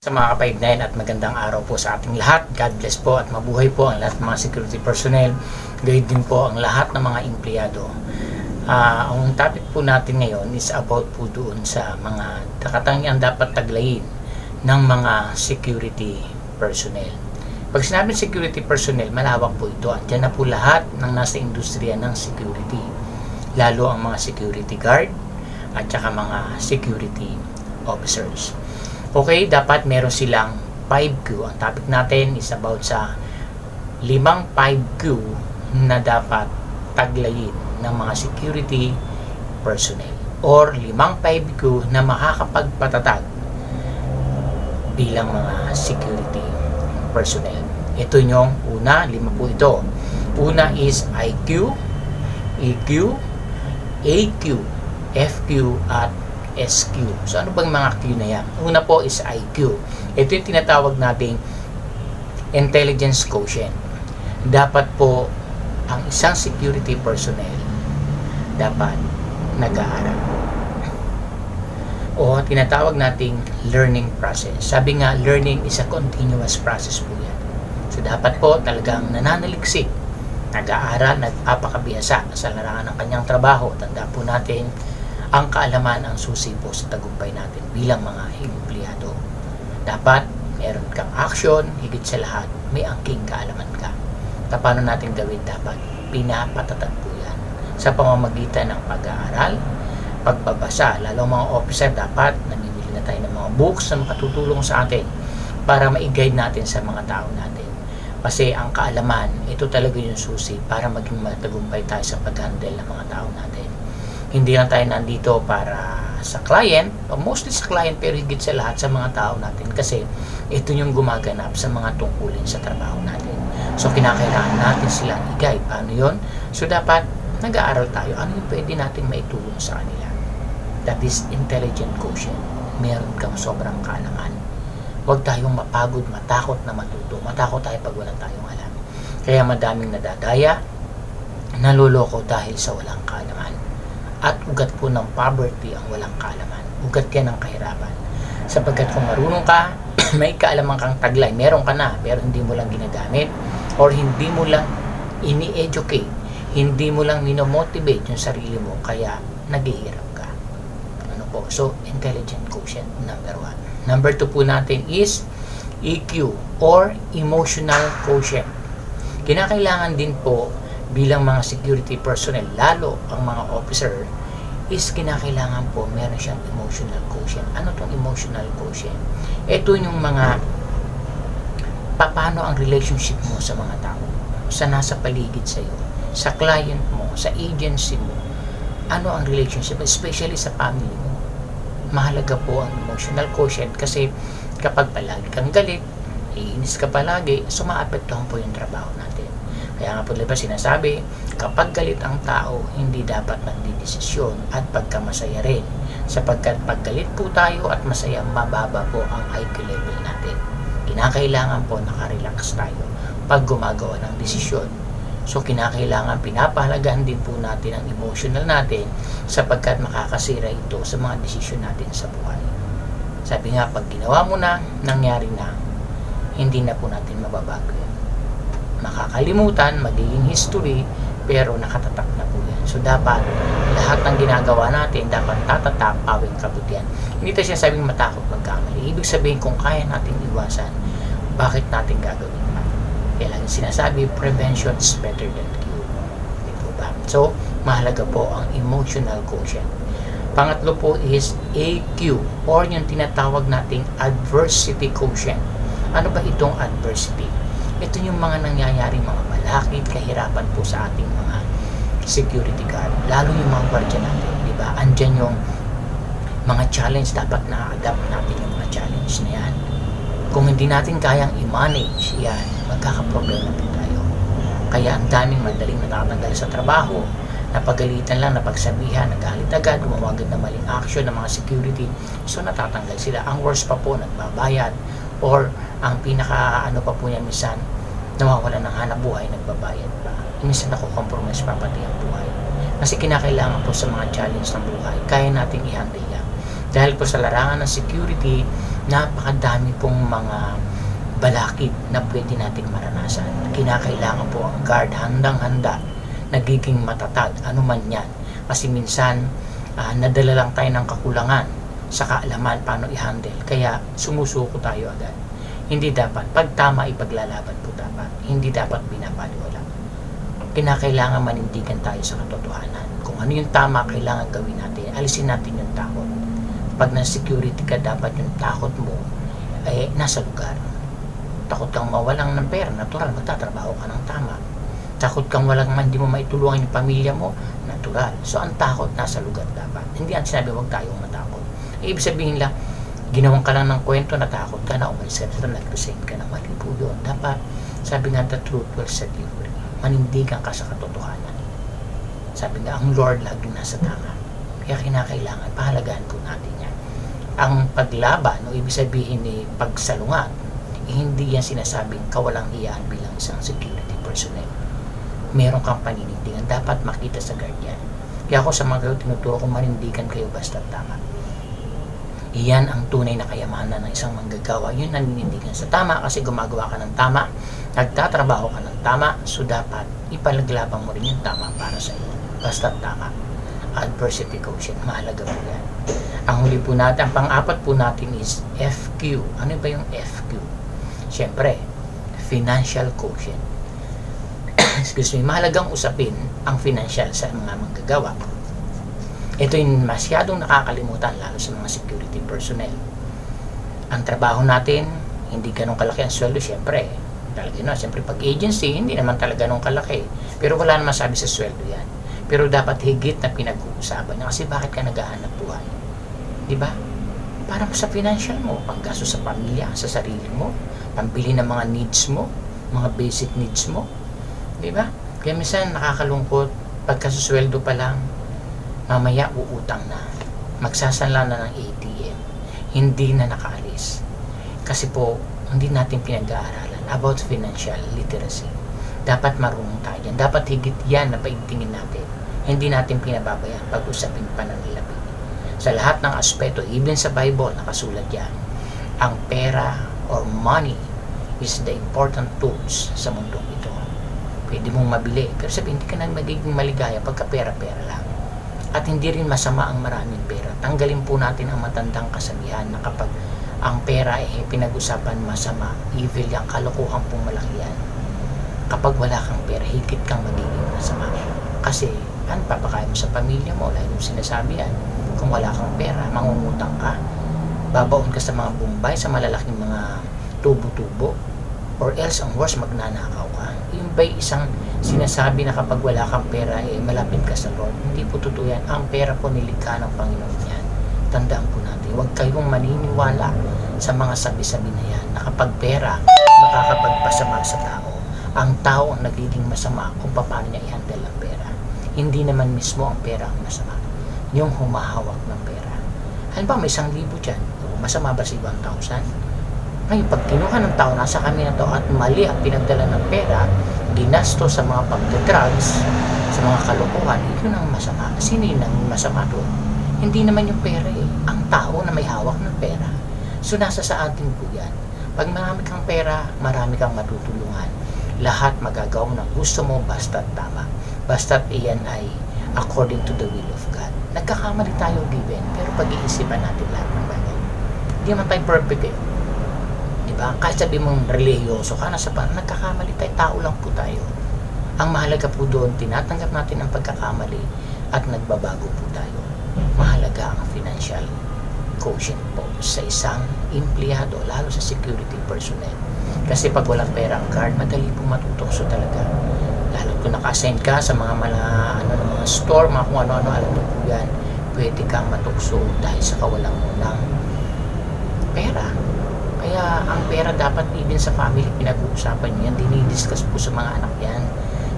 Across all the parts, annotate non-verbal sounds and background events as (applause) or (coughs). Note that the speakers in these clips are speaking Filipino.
Sa mga kapaignayan at magandang araw po sa ating lahat. God bless po at mabuhay po ang lahat ng mga security personnel. Gayun din po ang lahat ng mga empleyado. Ah, ang topic po natin ngayon is about po doon sa mga katangiang dapat taglayin ng mga security personnel. Pag sinabing security personnel, malawak po ito. Andiyan na po lahat ng nasa industriya ng security. Lalo ang mga security guard at saka mga security officers. Okay, dapat meron silang 5Q. Ang topic natin is about sa limang 5Q na dapat taglayin ng mga security personnel or limang 5Q na makakapagpatatag bilang mga security personnel. Ito yung una, lima po ito. Una is IQ, EQ, AQ, FQ, at SQ. So ano bang mga Q na yan? Una po is IQ. Ito yung tinatawag nating intelligence quotient. Dapat po ang isang security personnel dapat nag-aaral o tinatawag nating learning process. Sabi nga, learning is a continuous process po yan. So, dapat po talagang nananaliksik, nag-aaral, nagpapakabihasa sa larangan ng kanyang trabaho. Tanda po natin, ang kaalaman ang susi po sa tagumpay natin bilang mga empleyado. Dapat meron kang action, higit sa lahat, may angking kaalaman ka. Ta paano natin gawin dapat? Pinapatatag po yan sa pamamagitan ng pag-aaral, pagbabasa, lalo mga officer dapat namimili na tayo ng mga books na makatutulong sa atin para ma-guide natin sa mga tao natin. Kasi ang kaalaman, ito talaga yung susi para maging matagumpay tayo sa pag-handle ng mga tao natin. Hindi lang tayo nandito para sa client, o mostly sa client pero higit sa lahat sa mga tao natin kasi ito yung gumaganap sa mga tungkulin sa trabaho natin. So kinakailangan natin silang i-guide. Paano yun? So dapat nag-aaral tayo. Ano yung pwede nating maitulong sa kanila? That is intelligent quotient. Meron kang sobrang kaalaman. Huwag tayong mapagod, matakot na matuto. Matakot tayo pag wala tayong alam. Kaya madaming nadadaya, naluloko dahil sa walang kaalaman. At ugat po ng poverty ang walang kaalaman. Ugat yan ng kahirapan. Sapagkat kung marunong ka, (clears throat) may kaalaman kang taglay, meron ka na, pero hindi mo lang ginagamit or hindi mo lang ini-educate, hindi mo lang minomotivate yung sarili mo, kaya naghihirap ka. Ano po? So, intelligent quotient, number one. Number two po natin is EQ or emotional quotient. Kinakailangan din po bilang mga security personnel, lalo ang mga officer, is kinakailangan po meron siyang emotional quotient. Ano tong emotional quotient? Ito yung mga paano ang relationship mo sa mga tao, sa nasa paligid sa iyo, sa client mo, sa agency mo. Ano ang relationship, especially sa family mo. Mahalaga po ang emotional quotient kasi kapag palagi kang galit, iinis ka palagi, so po yung trabaho natin. Kaya nga po diba sinasabi, kapag galit ang tao, hindi dapat magdidesisyon at pagkamasaya rin. Sapagkat pag galit po tayo at masaya, mababa po ang IQ level natin. Kinakailangan po nakarelax tayo pag gumagawa ng desisyon. So kinakailangan pinapahalagahan din po natin ang emotional natin sapagkat makakasira ito sa mga desisyon natin sa buhay. Sabi nga, pag ginawa mo na, nangyari na, hindi na po natin mababago yan makakalimutan, magiging history, pero nakatatak na po yan. So, dapat lahat ng ginagawa natin, dapat tatatak, pawing kabutihan. Hindi tayo sinasabing matakot magkamali. Ibig sabihin, kung kaya natin iwasan, bakit natin gagawin pa? Kaya lang sinasabi, prevention is better than cure. Di po ba? So, mahalaga po ang emotional quotient. Pangatlo po is AQ or yung tinatawag nating adversity quotient. Ano ba itong adversity? Ito yung mga nangyayaring mga malakit, kahirapan po sa ating mga security guard. Lalo yung mga gwardiya natin, di ba? Andyan yung mga challenge, dapat na-adapt natin yung mga challenge na yan. Kung hindi natin kayang i-manage yan, magkakaproblema po tayo. Kaya ang daming madaling natatanggal sa trabaho, napagalitan lang, napagsabihan, nagalit agad, gumawa agad na maling action ng mga security, so natatanggal sila. Ang worst pa po, nagbabayad, or ang pinaka ano pa po yan minsan nawawala ng hanap buhay nagbabayad pa minsan ako compromise pa pati ang buhay kasi kinakailangan po sa mga challenge ng buhay kaya nating i-handle yan dahil po sa larangan ng security napakadami pong mga balakid na pwede nating maranasan. Kinakailangan po ang guard handang-handa, nagiging matatag, ano man yan. Kasi minsan, ah, nadala lang tayo ng kakulangan sa kaalaman paano i-handle. Kaya sumusuko tayo agad. Hindi dapat. Pag tama, ipaglalaban po dapat. Hindi dapat binabaliwala. Kinakailangan manindigan tayo sa katotohanan. Kung ano yung tama, kailangan gawin natin. Alisin natin yung takot. Pag na-security ka, dapat yung takot mo eh, nasa lugar. Takot kang mawalang ng pera, natural, magtatrabaho ka ng tama. Takot kang walang man, hindi mo maitulungan yung pamilya mo, natural. So, ang takot nasa lugar dapat. Hindi ang sinabi, huwag tayong matakot. Ibig sabihin lang, ginawan ka lang ng kwento, natakot ka na, umalis ka na, nag-resign ka na, mali po yun. Dapat, sabi nga, the truth will set you free. Manindigan ka sa katotohanan. Sabi nga, ang Lord laging nasa tama. Kaya kinakailangan, pahalagahan po natin yan. Ang paglaban, o ibig sabihin ni pagsalungat, eh, hindi yan sinasabing kawalang hiyaan bilang isang security personnel. Meron kang paninindigan, dapat makita sa guard yan. Kaya ako sa mga tinuturo ko manindigan kayo basta tama. Iyan ang tunay na kayamanan ng isang manggagawa. Yun naninindigan sa tama kasi gumagawa ka ng tama, nagtatrabaho ka ng tama, so dapat ipalaglabang mo rin yung tama para sa iyo. Basta tama. Adversity quotient, mahalaga po yan. Ang huli po natin, ang pang-apat po natin is FQ. Ano ba yung FQ? Siyempre, financial quotient. (coughs) Excuse me, mahalagang usapin ang financial sa mga manggagawa. Ito yung masyadong nakakalimutan lalo sa mga security personnel. Ang trabaho natin, hindi ganun kalaki ang sweldo, syempre. Talaga no, syempre pag agency, hindi naman talaga ganun kalaki. Pero wala naman sabi sa sweldo yan. Pero dapat higit na pinag-uusapan niya kasi bakit ka naghahanap buhay? Di ba? Para sa financial mo, panggasto sa pamilya, sa sarili mo, pambili ng mga needs mo, mga basic needs mo. Di ba? Kaya minsan nakakalungkot, pagkasusweldo pa lang, mamaya uutang na. Magsasanla na ng ATM. Hindi na nakaalis. Kasi po, hindi natin pinag-aaralan about financial literacy. Dapat marunong tayo yan. Dapat higit yan na paigtingin natin. Hindi natin pinababayan pag-usapin pananalapi. Sa lahat ng aspeto, even sa Bible, nakasulat yan. Ang pera or money is the important tools sa mundong ito. Pwede mong mabili, pero sabihin, hindi ka na magiging maligaya pagka pera-pera lang. At hindi rin masama ang maraming pera. Tanggalin po natin ang matandang kasabihan na kapag ang pera ay pinag-usapan masama, evil yan, kalokohan pong malaki yan. Kapag wala kang pera, higit kang magiging masama. Kasi, ano papakain mo sa pamilya mo? Lalo yung sinasabi yan. Kung wala kang pera, mangungutang ka. Babaon ka sa mga bumbay, sa malalaking mga tubo-tubo. Or else, ang worst, magnanakaw ka. Yung ba'y isang sinasabi na kapag wala kang pera, eh, malapit ka sa Lord. Hindi po totoo yan. Ang pera po nilikha ng Panginoon yan. Tandaan po natin, huwag kayong maniniwala sa mga sabi-sabi na yan na kapag pera, makakapagpasama sa tao. Ang tao ang nagiging masama kung paano niya i-handle ang pera. Hindi naman mismo ang pera ang masama. Yung humahawak ng pera. Halimbawa, may isang libo dyan. Masama ba si 1,000? Ngayon, pag kinuha ng tao, nasa kami na to at mali ang pinagdala ng pera, ginasto sa mga pagdadrugs, sa mga kalokohan, yun ang masama. Sino yun ang masama doon? Hindi naman yung pera eh. Ang tao na may hawak ng pera. So, nasa sa atin po yan. Pag marami kang pera, marami kang matutulungan. Lahat magagawa ng gusto mo basta't tama. Basta't iyan ay according to the will of God. Nagkakamali tayo given, pero pag-iisipan natin lahat ng bagay. Hindi naman tayo perfect eh. Diba? Kahit sabi mong religyoso ka, nasa parang nagkakamali tayo, tao lang po tayo. Ang mahalaga po doon, tinatanggap natin ang pagkakamali at nagbabago po tayo. Mahalaga ang financial quotient po sa isang empleyado, lalo sa security personnel. Kasi pag walang pera ang guard, madali pong matutokso talaga. Lalo kung naka-assign ka sa mga mga, ano, mga store, mga kung ano-ano, alam mo po yan, pwede kang matukso dahil sa kawalan mo ng pera. Kaya pera dapat even sa family pinag-uusapan yan, dinidiscuss po sa mga anak yan.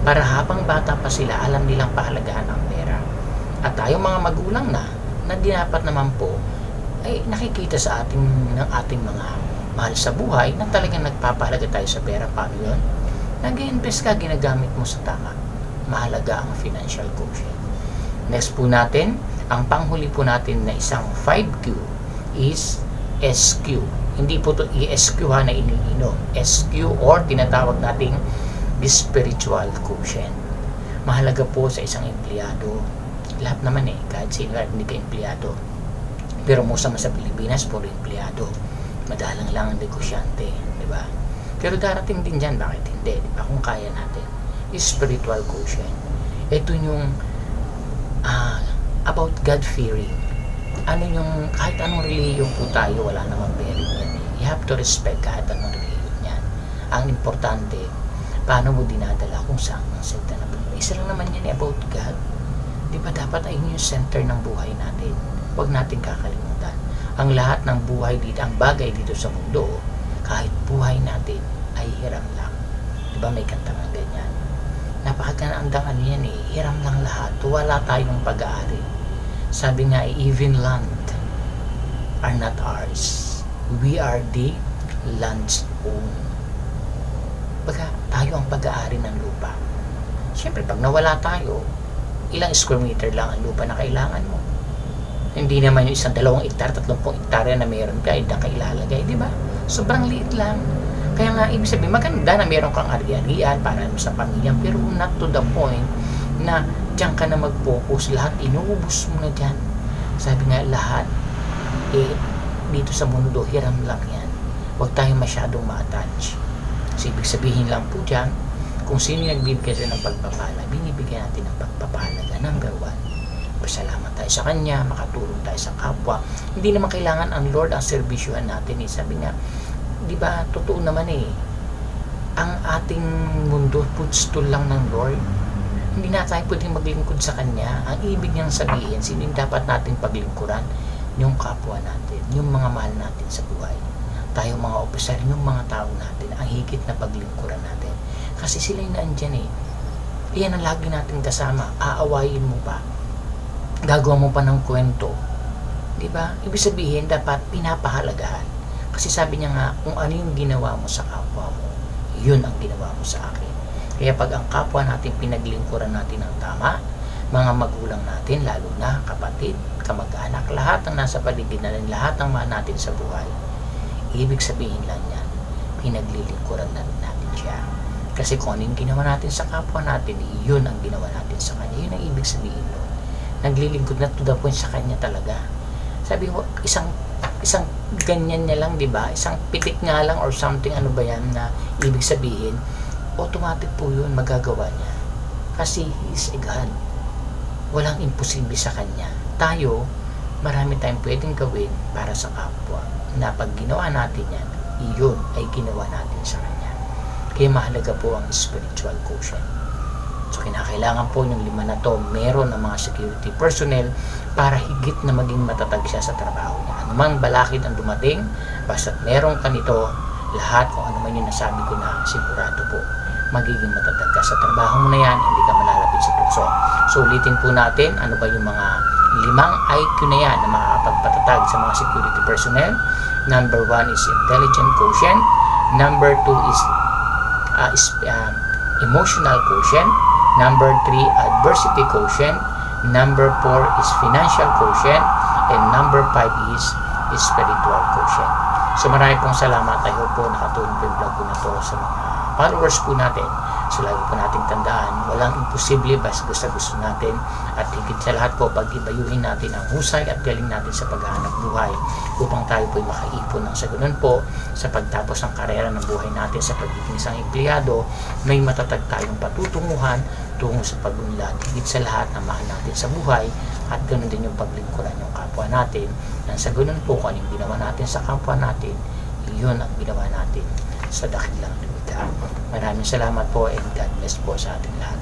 Para habang bata pa sila, alam nilang pahalagahan ang pera. At tayong mga magulang na, na di dapat naman po, ay nakikita sa ating, ng ating mga mahal sa buhay na talagang nagpapahalaga tayo sa pera. Paano yun? Nag-invest ka, ginagamit mo sa tama. Mahalaga ang financial quotient. Next po natin, ang panghuli po natin na isang 5Q is SQ. Hindi po to ESQ ha na iniinom. SQ or tinatawag nating spiritual quotient. Mahalaga po sa isang empleyado. Lahat naman eh, kahit sino hindi ka empleyado. Pero most naman sa Pilipinas, puro empleyado. Madalang lang ang negosyante, di ba? Pero darating din dyan, bakit hindi? Di ba? Kung kaya natin. Spiritual quotient. Ito yung ah, about God-fearing. Ano yung, kahit anong reliyon po tayo, wala namang bearing. You have to respect kahit anong reliyon yan. Ang importante, paano mo dinadala kung saan ang center na buhay. Isa lang naman yan eh, about God. Di ba dapat ayun yung center ng buhay natin? Huwag natin kakalimutan. Ang lahat ng buhay dito, ang bagay dito sa mundo, kahit buhay natin ay hiram lang. Di ba may kanta ng ganyan? Napakagandang ano yan eh, hiram lang lahat. Wala tayong pag-aari. Sabi nga, even land are not ours. We are the land's own. Baga, tayo ang pag-aari ng lupa. Siyempre, pag nawala tayo, ilang square meter lang ang lupa na kailangan mo. Hindi naman yung isang dalawang hektar, tatlumpong hektarya na meron ka, hindi ka ilalagay, di ba? Sobrang liit lang. Kaya nga, ibig sabihin, maganda na meron kang ari-arian para sa pamilya, pero not to the point na diyan ka na mag-focus, lahat inuubos mo na dyan. Sabi nga, lahat, eh, dito sa mundo, hiram lang yan. Huwag tayong masyadong ma-attach. Kasi ibig sabihin lang po dyan, kung sino yung nagbibigay sa ng pagpapala, binibigyan natin ng pagpapahalaga. Number one, pasalamat tayo sa Kanya, makatulong tayo sa kapwa. Hindi naman kailangan ang Lord ang servisyohan natin. Eh. Sabi nga, di ba, totoo naman eh, ang ating mundo, footstool lang ng Lord. Hindi na tayo pwedeng maglingkod sa Kanya. Ang ibig niyang sabihin, sino yung dapat natin paglingkuran? Yung kapwa natin, yung mga mahal natin sa buhay. Tayo mga opisyal, yung mga tao natin, ang higit na paglingkuran natin. Kasi sila yung naandyan eh. Iyan ang lagi natin kasama. Aawayin mo pa. Gagawa mo pa ng kwento. Di ba? Ibig sabihin, dapat pinapahalagahan. Kasi sabi niya nga, kung ano yung ginawa mo sa kapwa mo, yun ang ginawa mo sa akin. Kaya pag ang kapwa natin pinaglingkuran natin ng tama, mga magulang natin, lalo na kapatid, kamag-anak, lahat ng nasa paligid natin, lahat ng mahal natin sa buhay, ibig sabihin lang yan, pinaglilingkuran na natin siya. Kasi kung ano yung ginawa natin sa kapwa natin, yun ang ginawa natin sa kanya. Yun ang ibig sabihin nun. Naglilingkod na to the point sa kanya talaga. Sabi ko, isang isang ganyan niya lang, di ba? Isang pitik nga lang or something, ano ba yan, na ibig sabihin, automatic po yun, magagawa niya. Kasi he is a God. Walang imposible sa kanya. Tayo, marami tayong pwedeng gawin para sa kapwa. Na pag ginawa natin yan, iyon ay ginawa natin sa kanya. Kaya mahalaga po ang spiritual quotient. So kinakailangan po yung lima na to, meron ng mga security personnel para higit na maging matatag siya sa trabaho niya. Anumang balakid ang dumating, basta't meron ka nito, lahat kung ano man yung nasabi ko na sigurado po, magiging matatag ka sa trabaho mo na yan, hindi ka malalapit So ulitin po natin, ano ba yung mga limang IQ na yan na makakapagpatatag sa mga security personnel. Number one is intelligent quotient. Number two is uh, is, uh, emotional quotient. Number three, adversity quotient. Number four is financial quotient. And number five is, is spiritual quotient. So marami pong salamat. I hope po nakatulong po yung vlog ko na to sa mga followers po natin. So lagi po nating tandaan, walang imposible basta gusto gusto natin. At higit sa lahat po, pag-ibayuhin natin ang husay at galing natin sa paghahanap buhay upang tayo po'y makaipon ng sa ganun po sa pagtapos ng karera ng buhay natin sa pagiging isang empleyado, may matatag tayong patutunguhan tungo sa pagunlad. Higit sa lahat na mahal natin sa buhay at ganun din yung paglingkuran yung kapwa natin. Nang sa ganun po, kung anong ginawa natin sa kapwa natin, yun ang ginawa natin sa dakilang. Maraming salamat po and God bless po sa ating lahat.